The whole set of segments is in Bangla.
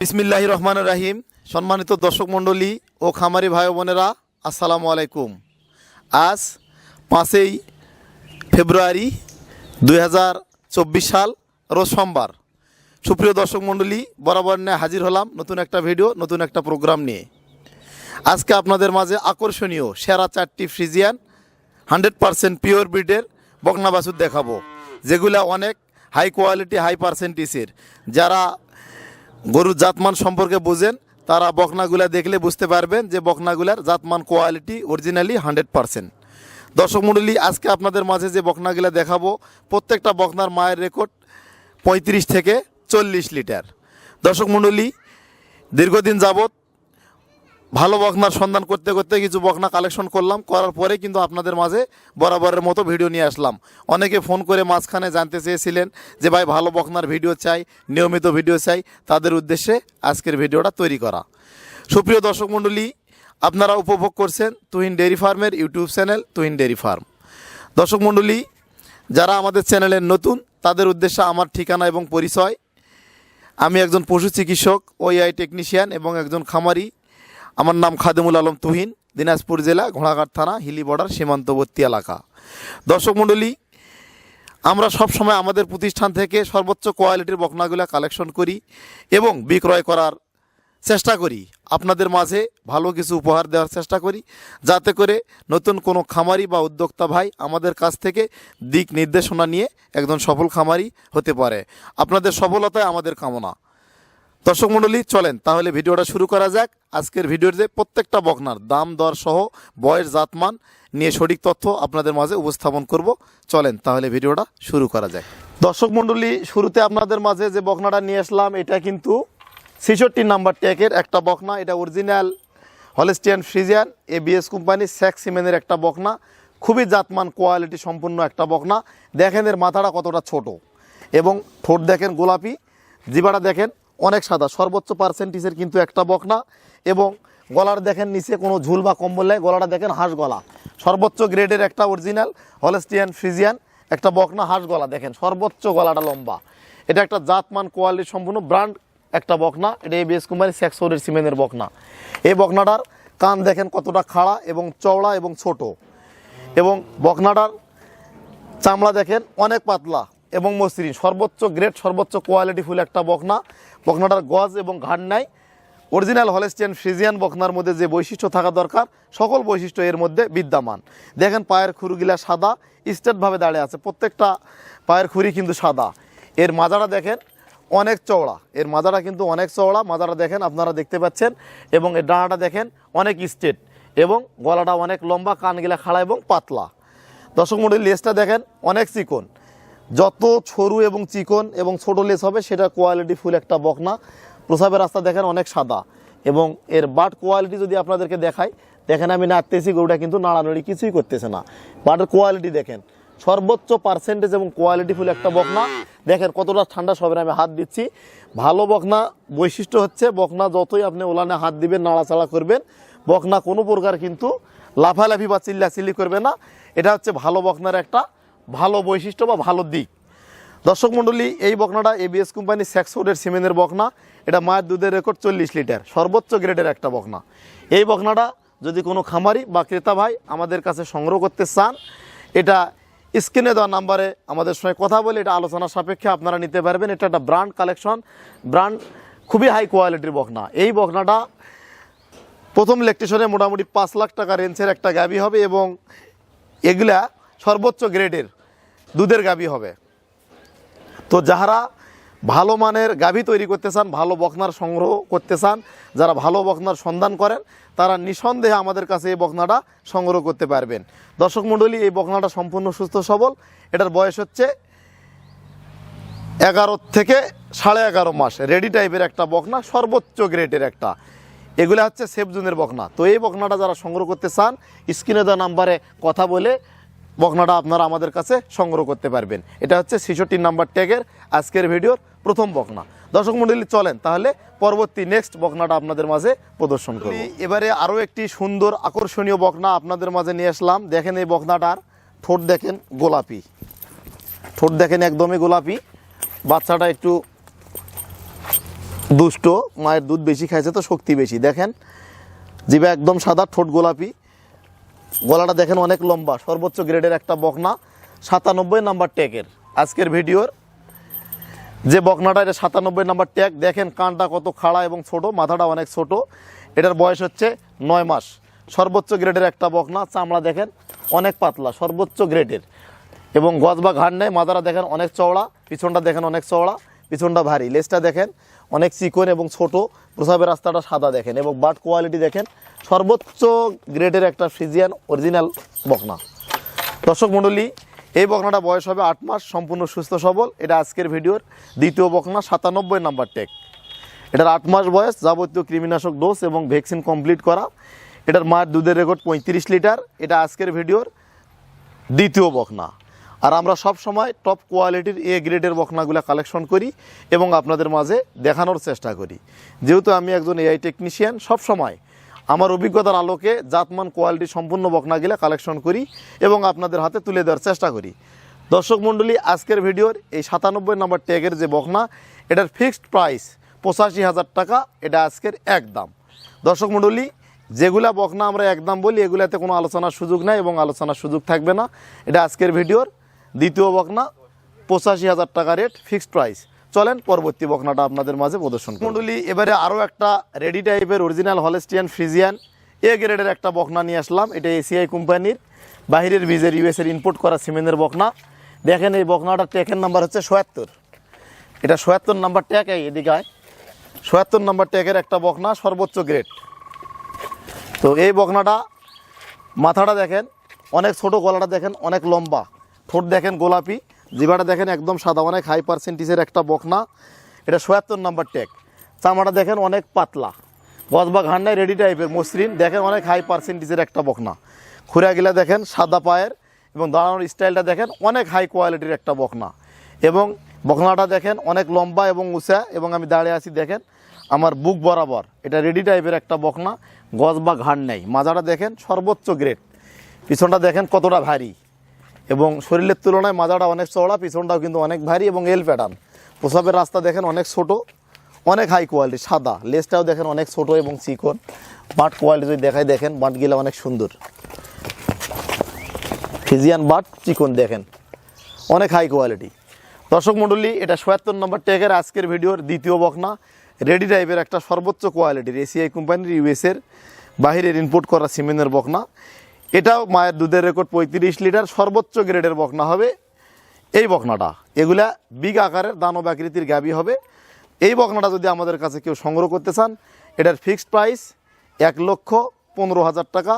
বিসমিল্লাহ রহমান রাহিম। সম্মানিত দর্শক মণ্ডলী ও খামারি ভাই বোনেরা, আসসালামু আলাইকুম। আজ পাঁচই ফেব্রুয়ারি দু হাজার চব্বিশ সাল, রোজ সোমবার। সুপ্রিয় দর্শক মণ্ডলী, বরাবর নিয়ে হাজির হলাম নতুন একটা ভিডিও, নতুন একটা প্রোগ্রাম নিয়ে। আজকে আপনাদের মাঝে আকর্ষণীয় সেরা চারটি ফ্রিজিয়ান, হান্ড্রেড পারসেন্ট পিওর ব্রিডের বকনা বাছুর দেখাবো, যেগুলা অনেক হাই কোয়ালিটি হাই পার্সেন্টেজের যারা গরুর জাতমান সম্পর্কে বুঝেন, তারা বকনাগুলা দেখলে বুঝতে পারবেন যে বকনাগুলার জাতমান কোয়ালিটি অরিজিনালি হান্ড্রেড পারসেন্ট দর্শক মণ্ডলী, আজকে আপনাদের মাঝে যে বকনাগুলা দেখাবো, প্রত্যেকটা বকনার মায়ের রেকর্ড পঁয়ত্রিশ থেকে চল্লিশ লিটার। দর্শক মণ্ডলী, দীর্ঘদিন যাবৎ ভালো বকনার সন্ধান করতে করতে কিছু বকনা কালেকশন করলাম, করার পরে কিন্তু আপনাদের মাঝে বরাবরের মতো ভিডিও নিয়ে আসলাম। অনেকে ফোন করে মাঝখানে জানতে চেয়েছিলেন যে ভাই ভালো বকনার ভিডিও চাই, নিয়মিত ভিডিও চাই, তাদের উদ্দেশ্যে আজকের ভিডিওটা তৈরি করা। সুপ্রিয় দর্শক মণ্ডলী, আপনারা উপভোগ করছেন তুহিন ডেয়ারি ফার্মের YouTube channel Tuhin dairy farm. দর্শক মণ্ডলী, যারা আমাদের চ্যানেলের নতুন, তাদের উদ্দেশ্যে আমার ঠিকানা এবং পরিচয়। আমি একজন পশু চিকিৎসক ওইআই টেকনিশিয়ান এবং একজন খামারি আমার নাম খাদেমুল আলম তুহিন, দিনাজপুর জেলা, ঘোড়াঘাট থানা, হিলি বর্ডার, সীমান্তবর্তী এলাকা। দর্শক মণ্ডলী, আমরা সব সময় আমাদের প্রতিষ্ঠান থেকে সর্বোচ্চ কোয়ালিটির বকনাগুলো কালেকশন করি এবং বিক্রয় করার চেষ্টা করি। আপনাদের মাঝে ভালো কিছু উপহার দেওয়ার চেষ্টা করি, যাতে করে নতুন কোনো খামারি বা উদ্যোক্তা ভাই আমাদের কাছ থেকে দিক নির্দেশনা নিয়ে একজন সফল খামারি হতে পারে। আপনাদের সফলতায় আমাদের কামনা। দর্শক মণ্ডলী, চলেন, তাহলে ভিডিওটা শুরু করা যাক। আজকের ভিডিওতে প্রত্যেকটা বকনার দাম, দর সহ বয়স জাতমান নিয়ে সঠিক তথ্য আপনাদের মাঝে উপস্থাপন করব। চলেন, তাহলে ভিডিওটা শুরু করা যাক। দর্শক মণ্ডলী, শুরুতে আপনাদের মাঝে যে বকনাটা নিয়ে আসলাম, এটা কিন্তু ছেষট্টি নাম্বার ট্যাকের একটা বকনা। এটা original Holstein Friesian ABS company sexed সিমেনের একটা বকনা। খুবই জাতমান, কোয়ালিটি সম্পূর্ণ একটা বকনা। দেখেন এর মাথাটা কতটা ছোট। এবং ঠোঁট দেখেন গোলাপি জিবাটা দেখেন অনেক সাদা, সর্বোচ্চ পার্সেন্টেজের কিন্তু একটা বকনা এবং গলার দেখেন নিচে কোনো ঝুল বা কম্বল নেই, গলাটা দেখেন হাঁস গলা। সর্বোচ্চ গ্রেডের একটা অরিজিনাল হলেস্টিয়ান ফ্রিজিয়ান একটা বকনা হাঁস গলা দেখেন, সর্বোচ্চ গলাটা লম্বা। এটা একটা জাতমান কোয়ালিটি সম্পূর্ণ ব্র্যান্ড একটা বকনা, এটা এবিএস কোম্পানি স্যাক্সোরের সিমেন্টের বকনা। এই বকনাটার কান দেখেন কতটা খাড়া এবং চওড়া এবং ছোট। এবং বকনাটার চামড়া দেখেন অনেক পাতলা এবং মসৃণ, সর্বোচ্চ গ্রেড সর্বোচ্চ কোয়ালিটি ফুল একটা বকনা। বকনাটার গজ এবং ঘাড় নাই। অরিজিনাল হলেস্টিয়ান ফ্রিজিয়ান বকনার মধ্যে যে বৈশিষ্ট্য থাকা দরকার, সকল বৈশিষ্ট্য এর মধ্যে বিদ্যমান। দেখেন পায়ের খুরগুলা সাদা, স্টেটভাবে দাঁড়িয়ে আছে, প্রত্যেকটা পায়ের খুরি কিন্তু সাদা। এর মাজাটা দেখেন অনেক চওড়া। এর মাজাটা কিন্তু অনেক চওড়া, মাজাটা দেখেন আপনারা দেখতে পাচ্ছেন। এবং এর ডানাটা দেখেন অনেক স্টেট এবং গলাটা অনেক লম্বা, কানগিলা খাড়া এবং পাতলা। দর্শক মন্ডলী লেসটা দেখেন অনেক চিকন। যত সরু এবং চিকন এবং ছোট লেস হবে, সেটা কোয়ালিটি ফুল একটা বকনা। প্রসাবের রাস্তা দেখেন অনেক সাদা এবং এর বাট কোয়ালিটি যদি আপনাদেরকে দেখাই, দেখেন আমি নাড়তেছি, গরুটা কিন্তু নাড়ানাড়ি কিছুই করতেছে না। বাটের কোয়ালিটি দেখেন, সর্বোচ্চ পার্সেন্টেজ এবং কোয়ালিটি ফুল একটা বকনা। দেখেন কতটা ঠান্ডা সবের আমি হাত দিচ্ছি। ভালো বকনা, বৈশিষ্ট্য হচ্ছে বকনা যতই আপনি ওলানে হাত দিবেন, নাড়াচাড়া করবেন, বকনা কোনো প্রকার কিন্তু লাফালাফি বা চিল্লাচিল্লি করবে না। এটা হচ্ছে ভালো বকনার একটা ভালো বৈশিষ্ট্য বা ভালো দিক। দর্শক মণ্ডলী, এই বকনাটা এবিএস কোম্পানি স্যাক্সফোর্ডের সিমেন্টের বকনা। এটা মায়ের দুধের রেকর্ড চল্লিশ লিটার, সর্বোচ্চ গ্রেডের একটা বকনা। এই বকনাটা যদি কোনো খামারি বা ক্রেতা ভাই আমাদের কাছে সংগ্রহ করতে চান, এটা স্ক্রিনে দেওয়া নাম্বারে আমাদের সঙ্গে কথা বলে এটা আলোচনা সাপেক্ষে আপনারা নিতে পারবেন। এটা একটা ব্র্যান্ড কালেকশন, ব্র্যান্ড খুবই হাই কোয়ালিটির বকনা। এই বকনাটা প্রথম ইলেকট্রিশনে মোটামুটি পাঁচ লাখ টাকা রেঞ্জের একটা গাবি হবে এবং এগুলা সর্বোচ্চ গ্রেডের দুধের গাবি হবে। তো যাহারা ভালো মানের গাভী তৈরি করতে চান, ভালো বকনার সংগ্রহ করতে চান, যারা ভালো বকনার সন্ধান করেন, তারা নিঃসন্দেহে আমাদের কাছে এই বকনাটা সংগ্রহ করতে পারবেন। দর্শক মণ্ডলী, এই বকনাটা সম্পূর্ণ সুস্থ সবল। এটার বয়স হচ্ছে এগারো থেকে সাড়ে এগারো মাস। রেডি টাইপের একটা বকনা, সর্বোচ্চ গ্রেডের একটা। এগুলো হচ্ছে সেফ জুনের বকনা। তো এই বকনাটা যারা সংগ্রহ করতে চান, স্ক্রিনে দেওয়া নাম্বারে কথা বলে বকনাটা আপনারা আমাদের কাছে সংগ্রহ করতে পারবেন। এটা হচ্ছে ছেষট্টি নাম্বার ট্যাগের আজকের ভিডিওর প্রথম বকনা। দর্শক মন্ডলী, চলেন তাহলে পরবর্তী নেক্সট বকনাটা আপনাদের মাঝে প্রদর্শন করব। এবারে আরও একটি সুন্দর আকর্ষণীয় বকনা আপনাদের মাঝে নিয়ে আসলাম। দেখেন এই বকনাটার ঠোঁট দেখেন গোলাপি। ঠোঁট দেখেন একদমই গোলাপি। বাচ্চাটা একটু দুষ্ট, মায়ের দুধ বেশি খাইছে তো শক্তি বেশি। দেখেন, জিভে একদম সাদা ঠোঁট গোলাপি। গলাটা দেখেন অনেক লম্বা, সর্বোচ্চ গ্রেডের একটা বকনা, সাতানব্বই নাম্বার ট্যাগের। আজকের ভিডিওর যে বকনাটা, এটা সাতানব্বই নাম্বার ট্যাগ, দেখেন কানটা কত খাড়া এবং ছোট, মাথাটা অনেক ছোট। এটার বয়স হচ্ছে নয় মাস। সর্বোচ্চ গ্রেডের একটা বকনা, চামড়া দেখেন অনেক পাতলা, সর্বোচ্চ গ্রেডের। এবং গজ বা ঘাড় নেই মাথাটা দেখেন অনেক চওড়া, পিছনটা দেখেন অনেক চওড়া, পিছনটা ভারী। লেজটা দেখেন অনেক চিকন এবং ছোট। প্রসাবের রাস্তাটা সাদা দেখেন এবং বাট কোয়ালিটি দেখেন, সর্বোচ্চ গ্রেডের একটা ফ্রিজিয়ান অরিজিনাল বকনা। দর্শক মণ্ডলী, এই বকনাটা বয়স হবে আট মাস, সম্পূর্ণ সুস্থ সবল। এটা আজকের ভিডিওর দ্বিতীয় বকনা, সাতানব্বই নাম্বার টেক। এটার আট মাস বয়স, যাবতীয় কৃমিনাশক ডোজ এবং ভ্যাকসিন কমপ্লিট করা। এটার মায়ের দুধের রেকর্ড পঁয়ত্রিশ লিটার। এটা আজকের ভিডিওর দ্বিতীয় বকনা। আর আমরা সব সময় টপ কোয়ালিটির এ গ্রেডের বকনাগুলো কালেকশন করি এবং আপনাদের মাঝে দেখানোর চেষ্টা করি। যেহেতু আমি একজন এআই টেকনিশিয়ান সব সময় আমার অভিজ্ঞতার আলোকে জাতমান কোয়ালিটি সম্পূর্ণ বকনাগুলো কালেকশন করি এবং আপনাদের হাতে তুলে দেওয়ার চেষ্টা করি। দর্শক মণ্ডলী, আজকের ভিডিওর এই সাতানব্বই নম্বর ট্যাগের যে বকনা এটার ফিক্সড প্রাইস পঁচাশি হাজার টাকা, এটা আজকের একদম দর্শক মণ্ডলী, যেগুলা বকনা আমরা একদম বলি, এগুলাতে কোনো আলোচনার সুযোগ নাই এবং আলোচনার সুযোগ থাকবে না। এটা আজকের ভিডিওর দ্বিতীয় বকনা, পঁচাশি হাজার টাকা রেট ফিক্সড প্রাইস চলেন পরবর্তী বকনাটা আপনাদের মাঝে প্রদর্শন মণ্ডলী এবারে আরও একটা রেডি টাইপের অরিজিনাল হলেস্টিয়ান ফ্রিজিয়ান এ গ্রেডের একটা বকনা নিয়ে আসলাম। এটা এসিআই কোম্পানির, বাহিরের বীজের ইউএসের ইনপুট করা সিমেন্টের বকনা। দেখেন এই বকনাটার ট্যাকের নাম্বার হচ্ছে সোয়াত্তর এটা সোয়াত্তর নাম্বার ট্যাক এই এদিকে আয়। সোয়াত্তর নাম্বার ট্যাগের একটা বকনা, সর্বোচ্চ গ্রেড তো এই বকনাটা, মাথাটা দেখেন, অনেক ছোট গলাটা দেখেন, অনেক লম্বা। ঠোঁট দেখেন গোলাপি, জিভাটা দেখেন একদম সাদা অনেক হাই পার্সেন্টেজের একটা বকনা। এটা সোয়াত্তর নাম্বার ট্যাগ চামড়াটা দেখেন অনেক পাতলা। গজ বা ঘান্নায় রেডি টাইপের মসৃণ, দেখেন অনেক হাই পার্সেন্টেজের একটা বকনা। খুঁড়া গিলা দেখেন সাদা পায়ের এবং দাঁড়ানোর স্টাইলটা দেখেন অনেক হাই কোয়ালিটির একটা বকনা। এবং বকনাটা দেখেন অনেক লম্বা এবং উঁচা এবং আমি দাঁড়িয়ে আছি দেখেন আমার বুক বরাবর। এটা রেডি টাইপের একটা বকনা গজ বা ঘাড় নেই মাজাটা দেখেন সর্বোচ্চ গ্রেড পিছনটা দেখেন কতটা ভারী। এবং শরীরের তুলনায় মাজাটা অনেক চওড়া, পিছনটাও কিন্তু অনেক ভারী এবং এল প্যাটার্ন প্রসাবের রাস্তা দেখেন অনেক ছোট, অনেক হাই কোয়ালিটি সাদা। লেসটাও দেখেন অনেক ছোট এবং চিকন। বাট কোয়ালিটি যদি দেখায় দেখেন বাটগুলো অনেক সুন্দর। ফিজিয়ান বাট চিকন দেখেন, অনেক হাই কোয়ালিটি দর্শক মণ্ডলী এটা সোয়াত্তর নম্বর ট্যাগের আজকের ভিডিওর দ্বিতীয় বকনা। রেডি টাইপের একটা সর্বোচ্চ কোয়ালিটির এসিআই কোম্পানির ইউএসের বাহিরের ইনপুট করা সিমেন্টের বকনা। এটাও মায়ের দুধের রেকর্ড পঁয়ত্রিশ লিটার, সর্বোচ্চ গ্রেডের বকনা হবে। এই বকনাটা, এগুলা বিগ আকারের দানব আকৃতির গাবি হবে। এই বকনাটা যদি আমাদের কাছে কেউ সংগ্রহ করতে চান, এটার ফিক্সড প্রাইস এক লক্ষ পনেরো হাজার টাকা।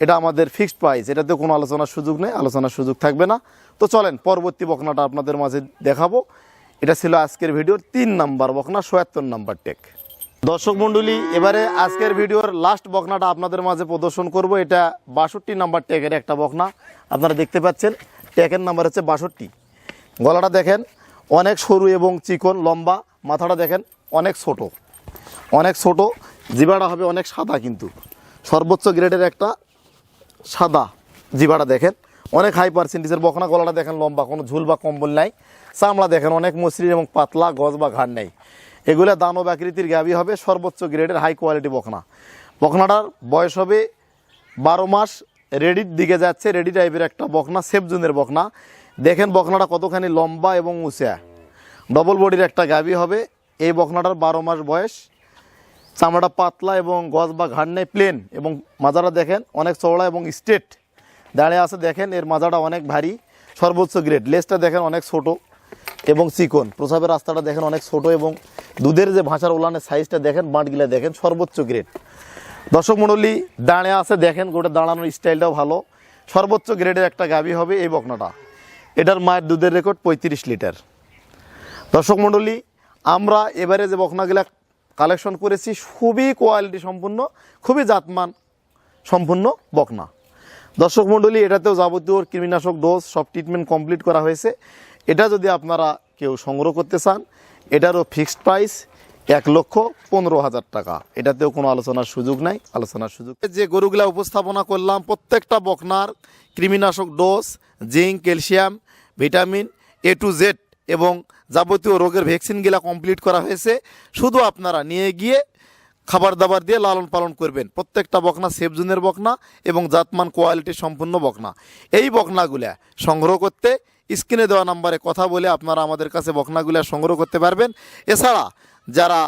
এটা আমাদের ফিক্সড প্রাইস এটাতে কোনো আলোচনার সুযোগ নেই, আলোচনার সুযোগ থাকবে না। তো চলেন, পরবর্তী বকনাটা আপনাদের মাঝে দেখাবো। এটা ছিল আজকের ভিডিওর তিন নাম্বার বকনা সোয়াত্তর নাম্বার টেক দর্শক মণ্ডলী, এবারে আজকের ভিডিওর লাস্ট বকনাটা আপনাদের মাঝে প্রদর্শন করব। এটা বাষট্টি নাম্বার ট্যাগের একটা বকনা। আপনারা দেখতে পাচ্ছেন, ট্যাগের নাম্বার হচ্ছে বাষট্টি। গলাটা দেখেন, অনেক সরু এবং চিকন, লম্বা। মাথাটা দেখেন, অনেক ছোট। অনেক ছোট জিবাটা হবে অনেক সাদা কিন্তু। সর্বোচ্চ গ্রেডের একটা সাদা জিবাটা দেখেন। অনেক হাই পার্সেন্টেজের বকনা, গলাটা দেখেন লম্বা, কোনো ঝুল বা কম্বল নাই। চামড়া দেখেন অনেক মসৃণ এবং পাতলা, গজ বা ঘাড় নেই। এগুলা দানব আকৃতির গাবি হবে, সর্বোচ্চ গ্রেডের হাই কোয়ালিটি বকনা। বকনাটার বয়স হবে বারো মাস রেডির দিকে যাচ্ছে রেডি টাইপের একটা বকনা সেফ জুনের বকনা। দেখেন বকনাটা কতখানি লম্বা এবং উঁচা। ডবল বডির একটা গাবি হবে, এই বকনাটার বারো মাস বয়স। চামড়াটা পাতলা এবং গজ বা ঘাড় নেই প্লেন এবং মাজাটা দেখেন অনেক চওড়া এবং স্ট্রেট দাঁড়িয়ে আছে, দেখেন এর মাজাটা অনেক ভারী, সর্বোচ্চ গ্রেড লেজটা দেখেন অনেক ছোট। এবং চিকন। প্রসাবের রাস্তাটা দেখেন অনেক ছোট এবং দুধের যে ভাষার ওলানের সাইজটা দেখেন, বাঁটগুলা দেখেন, সর্বোচ্চ গ্রেড দর্শক মণ্ডলী দাঁড়িয়ে আছে, দেখেন, গোটা দাঁড়ানোর স্টাইলটাও ভালো। সর্বোচ্চ গ্রেডের একটা গাবি হবে এই বকনাটা। এটার মায়ের দুধের রেকর্ড পঁয়ত্রিশ লিটার। দর্শক মণ্ডলী, আমরা এবারে যে বকনাগুলা কালেকশন করেছি, খুবই কোয়ালিটি সম্পূর্ণ, খুবই জাতমান সম্পূর্ণ বকনা। দর্শক মণ্ডলী, এটাতেও যাবতীয় কৃমিনাশক ডোজ সব ট্রিটমেন্ট কমপ্লিট করা হয়েছে। এটা যদি আপনারা কেউ সংগ্রহ করতে চান, এটারও ফিক্সড প্রাইস এক লক্ষ পনেরো হাজার টাকা। এটাতেও কোনো আলোচনার সুযোগ নাই, আলোচনার সুযোগ। যে গরুগুলা উপস্থাপনা করলাম, প্রত্যেকটা বকনার কৃমিনাশক dose, zinc, calcium, vitamin A to Z এবং যাবতীয় রোগের ভ্যাকসিনগুলা কমপ্লিট করা হয়েছে। শুধু আপনারা নিয়ে গিয়ে খাবার দাবার দিয়ে লালন পালন করবেন। প্রত্যেকটা বকনা সেফ জোনের বকনা এবং জাতমান কোয়ালিটি সম্পূর্ণ বকনা। এই বকনাগুলা সংগ্রহ করতে স্ক্রিনে দেওয়া নাম্বারে কথা বলে আপনারা আমাদের কাছে বকনাগুলা সংগ্রহ করতে পারবেন। এছাড়া যারা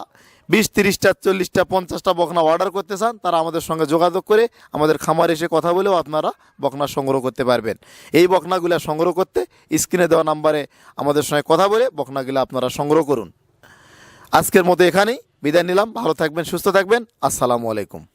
বিশ, তিরিশটা, চল্লিশটা, পঞ্চাশটা বকনা অর্ডার করতে চান, তারা আমাদের সঙ্গে যোগাযোগ করে আমাদের খামার এসে কথা বলেও আপনারা বকনা সংগ্রহ করতে পারবেন। এই বকনাগুলা সংগ্রহ করতে স্ক্রিনে দেওয়া নাম্বারে আমাদের সঙ্গে কথা বলে বকনাগুলা আপনারা সংগ্রহ করুন। আজকের মতো এখানেই বিদায় নিলাম। ভালো থাকবেন, সুস্থ থাকবেন। আসসালামু আলাইকুম।